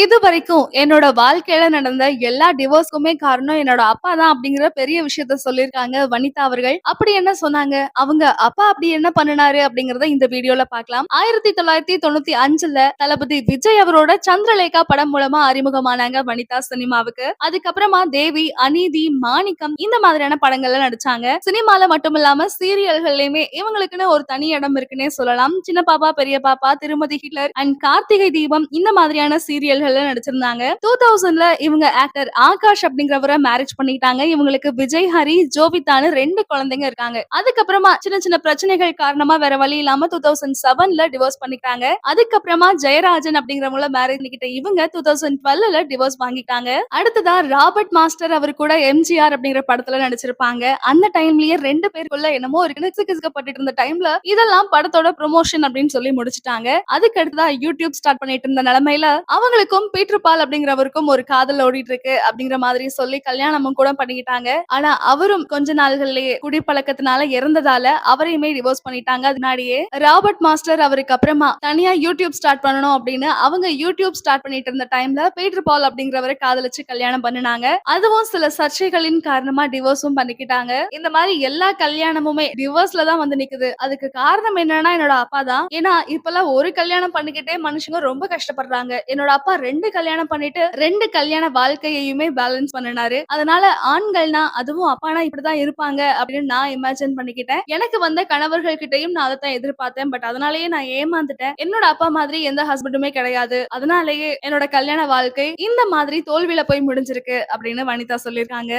இது வரைக்கும் என்னோட வாழ்க்கையில நடந்த எல்லா டிவோர்ஸ்க்குமே காரணம் என்னோட அப்பா தான் அப்படிங்கிற பெரிய விஷயத்த சொல்லியிருக்காங்க வனிதா அவர்கள். அப்படி என்ன சொன்னாங்க? அவங்க அப்பா அப்படி என்ன பண்ணினாரு அப்படிங்கறத இந்த வீடியோல பார்க்கலாம். ஆயிரத்தி தொள்ளாயிரத்தி தொண்ணூத்தி அஞ்சுல தளபதி விஜய் அவரோட சந்திரலேகா படம் மூலமா அறிமுகமானாங்க வனிதா சினிமாவுக்கு. அதுக்கப்புறமா தேவி அநீதி மாணிக்கம் இந்த மாதிரியான படங்கள்ல நடிச்சாங்க. சினிமால மட்டும் இல்லாம சீரியல்கள்லயுமே இவங்களுக்குன்னு ஒரு தனி இடம் இருக்குன்னே சொல்லலாம். சின்ன பாப்பா பெரிய பாப்பா திருமதி ஹிட்லர் அண்ட் கார்த்திகை தீபம் இந்த மாதிரியான சீரியல் சீரியல்கள்ல நடிச்சிருந்தாங்க. டூ தௌசண்ட்ல இவங்க ஆக்டர் ஆகாஷ் அப்படிங்கிறவரை மேரேஜ் பண்ணிட்டாங்க. இவங்களுக்கு விஜய் ஹரி ஜோவிதான்னு ரெண்டு குழந்தைங்க இருக்காங்க. அதுக்கப்புறமா சின்ன சின்ன பிரச்சனைகள் காரணமா வேற வழி இல்லாம டூ தௌசண்ட் செவன்ல டிவோர்ஸ் பண்ணிட்டாங்க. அதுக்கப்புறமா ஜெயராஜன் அப்படிங்கிறவங்கள மேரேஜ் பண்ணிக்கிட்ட இவங்க டூ தௌசண்ட் டுவெல்ல டிவோர்ஸ் வாங்கிட்டாங்க. அடுத்ததா ராபர்ட் மாஸ்டர் அவர் கூட எம்ஜிஆர் அப்படிங்கிற படத்துல நடிச்சிருப்பாங்க. அந்த டைம்லயே ரெண்டு பேருக்குள்ள என்னமோ ஒரு கிசுக்கு கிசுக்கப்பட்டு இருந்த டைம்ல இதெல்லாம் படத்தோட ப்ரொமோஷன் அப்படின்னு சொல்லி முடிச்சிட்டாங்க. அதுக்கு அடுத்ததா யூடியூப் ஸ்டார்ட் பண்ணிட்டு இருந்த நிலைமையில அவங்களுக்கும் பீட்டர் பால் அப்படிங்கிறவருக்கும் ஒரு காதல் ஓடிட்டு இருக்கு அப்படிங்கிற மாதிரி சொல்லி கல்யாணமும் கூட பண்ணிக்கிட்டாங்க. ஆனா அவரும் கொஞ்ச நாள்கள்லயே குடிப்பழக்கத்தினால இறந்ததால அவரையுமே டிவோர்ஸ் பண்ணிட்டாங்க. அதனாடியே ராபர்ட் மாஸ்டர் அவருக்கு அப்புறமா தனியா யூடியூப் ஸ்டார்ட் பண்ணணும் அப்படின்னு அவங்க யூடியூப் ஸ்டார்ட் பண்ணிட்டு இருந்த டைம்ல பீட்டர் பால் அப்படிங்கிறவரை காதலிச்சு கல்யாணம் பண்ணினாங்க. அதுவும் சில சர்ச்சைகளின் காரணமா டிவோர்ஸும் பண்ணிக்கிட்டாங்க. இந்த மாதிரி எல்லா கல்யாணமுமே டிவோர்ஸ்ல தான் வந்து நிக்குது. அதுக்கு காரணம் என்னன்னா என்னோட அப்பா தான் ஏன்னா இப்பெல்லாம் ஒரு கல்யாணம் பண்ணிக்கிட்டே மனுஷங்க ரொம்ப கஷ்டப்படுறாங்க. என்னோட அப்பா அப்பா ரெண்டு கல்யாணம் பண்ணிட்டு ரெண்டு கல்யாண வாழ்க்கையையுமே பேலன்ஸ் பண்ணினாரு. அதனால ஆண்கள்னா அதுவும் அப்பானா இப்படிதான் இருப்பாங்க அப்படின்னு நான் இமேஜின் பண்ணிக்கிட்டேன். எனக்கு வந்த கணவர்கள் கிட்டையும் நான் அதை தான் எதிர்பார்த்தேன். பட் அதனாலயே நான் ஏமாந்துட்டேன். என்னோட அப்பா மாதிரி எந்த ஹஸ்பண்டுமே கிடையாது. அதனாலேயே என்னோட கல்யாண வாழ்க்கை இந்த மாதிரி தோல்வியில போய் முடிஞ்சிருக்கு அப்படின்னு வனிதா சொல்லியிருக்காங்க.